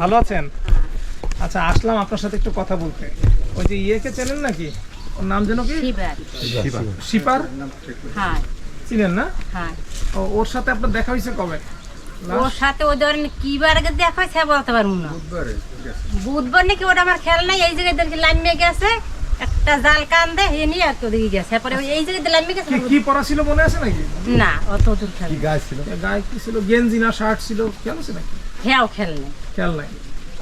ভালো আছেন? আচ্ছা আসলাম আপনার সাথে একটু কথা বলতে। ওই যে ইয়েকে চেনেন নাকি? ওর নাম যেন কি? শিপার? হ্যাঁ। চিনেন না? হ্যাঁ। ও, ওর সাথে আপনার দেখা হয়েছে কবে? ওর সাথে ওই ধরেন কি বার আগে দেখা হয়েছে বলতে পারব না। বুধবার নাকি ওটা আমার খেয়াল নাই এই জায়গায় লাইন লামিয়ে গেছে একটা জাল কান দে এ নিয়ে আর ওদিকে গেছে। পরে ওই এই জায়গায় লামিয়ে গেছে কি কি পরা ছিল মনে আছে নাকি? না অত দূর খেল গায়ে কি ছিল? গেঞ্জি না শার্ট ছিল খেয়াল আছে নাকি? হ্যাঁ খেল নাই। খেয়াল নাই।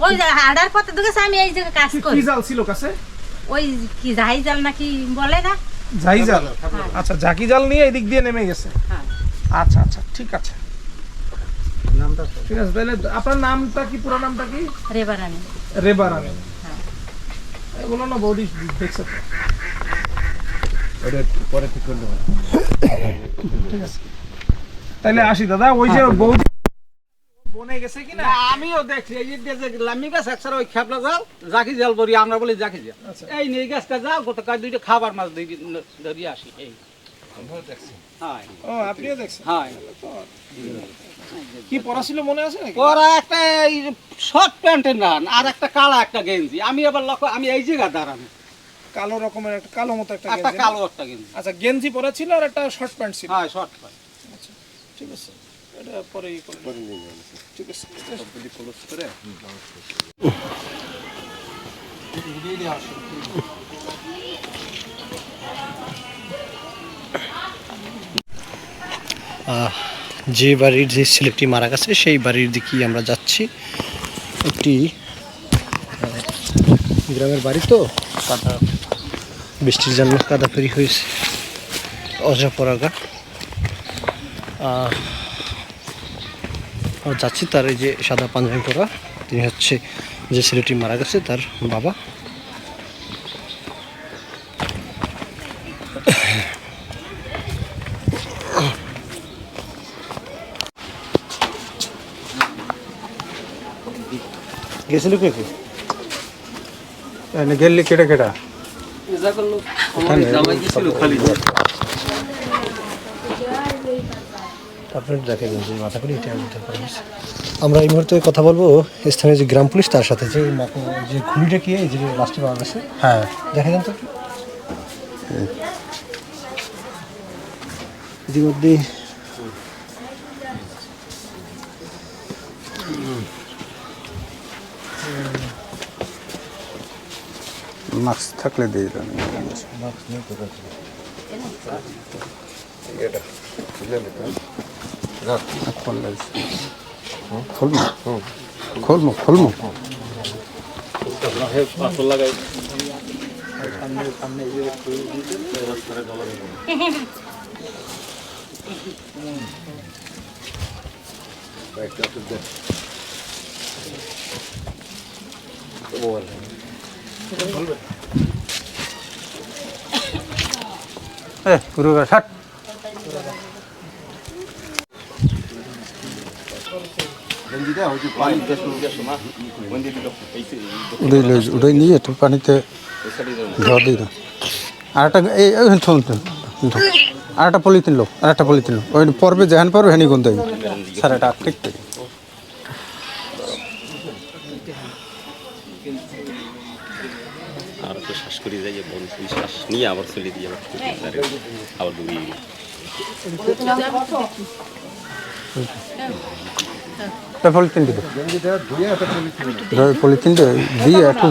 ওই যে হাডার পথে ঢুকেছে আমি এই জায়গায় কাজ করি কি জাল ছিল কাছে? ওই কি জাহাই জাল নাকি বলে না? ঝাই জাল? আচ্ছা জাকি জাল নিয়ে এদিক দিয়ে নেমে গেছে? হ্যাঁ। আচ্ছা আচ্ছা ঠিক আছে। নামটা ঠিক আছে তাহলে আপনার নামটা কি পুরো নামটা কি? রেবার আমি রেবা রানী হ্যাঁ। এগুলো না বৌদি দেখছে। পরে ঠিক আছে। তাহলে আসি দাদা ওই যে বৌদি বনে গেছে কি না? না, আমিও দেখছি এই যে লামি গাছ একসাথে ওই খেপলা জাল জাকি জাল বলি আমরা বলি জাকি জাল। আচ্ছা। এই নিয়ে গাছটা যাও গত কাল দুইটা খাবার মাছ দিয়ে ধরিয়ে আসি এই। হ্যাঁ ও আপনিও দেখছেন? হ্যাঁ কি পড়া ছিল মনে আছে নাকি? ওরা একটা এই শর্ট প্যান্টের নান আর একটা কালা একটা গেঞ্জি। আমি আবার লক্ষ্য আমি এই জায়গা দাঁড়ানো। কালো রকমের একটা কালো মতো একটা একটা কালো একটা গেঞ্জি। আচ্ছা গেঞ্জি পরা ছিল আর একটা শর্ট প্যান্ট ছিল? হ্যাঁ শর্ট প্যান্ট ঠিক আছে। এটা পরে ই করে ঠিক আছে। যে বাড়ির যে ছেলেটি মারা গেছে সেই বাড়ির দিকেই আমরা যাচ্ছি। একটি গ্রামের বাড়ি তো? কাদা। বৃষ্টির জন্য কাদা ফেরি হয়েছে অজাপরাগা যাচ্ছি তার এই যে সাদা পাঞ্জাবি পরা। তিনি হচ্ছে যে ছেলেটি মারা গেছে তার বাবা। গেছিল কে? কে গেলি কেটে কেটা আমরা এই মুহূর্তে কথা বলব স্থানীয় যে গ্রাম পুলিশ তার সাথে যে যে ঘুড়িটা কি এই যে লাস্টে পাওয়া গেছে। হ্যাঁ। দেখা যান তো। Max takla değil onun. Max ne kadar? Yere. Bilemedim. Bırak. Kolları. Kol mu? Kol mu? Kol mu? Bekle, dur de. Bu var. পুরো উড়ে নিয়ে একটু পানিতে একটা পলিথিন লো, আর একটা পলিথিন লো। ওই পর্বে যেহান পারো হেনি গুন স্যার ঠিক ঠিক করে যাই বন শ্বাস নিয়ে আবার চলে দিয়ে আবার আবার ডুবিয়ে গেল। পলিথিন দিয়ে একটু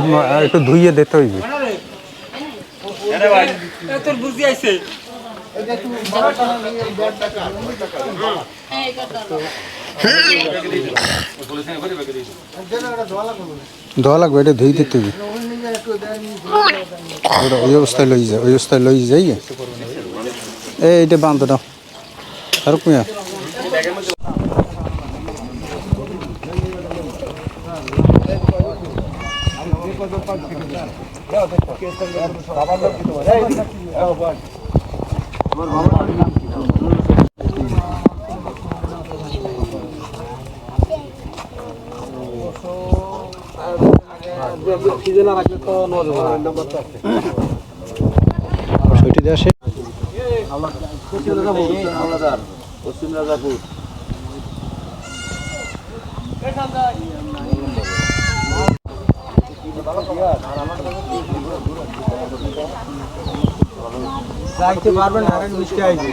একটু ধুইয়ে দিতে হইবে। তোর বুঝি আইছে। ধোয়া লাগবে এটা ধুই দিতে হইবে। ওই অবস্থায় যায় ওই অবস্থায় লই যাই। এই এটা বান্ধ দাও। ছয়টি দেশে পশ্চিম রাজাপুর রাখতে পারবেন বৃষ্টি আসবে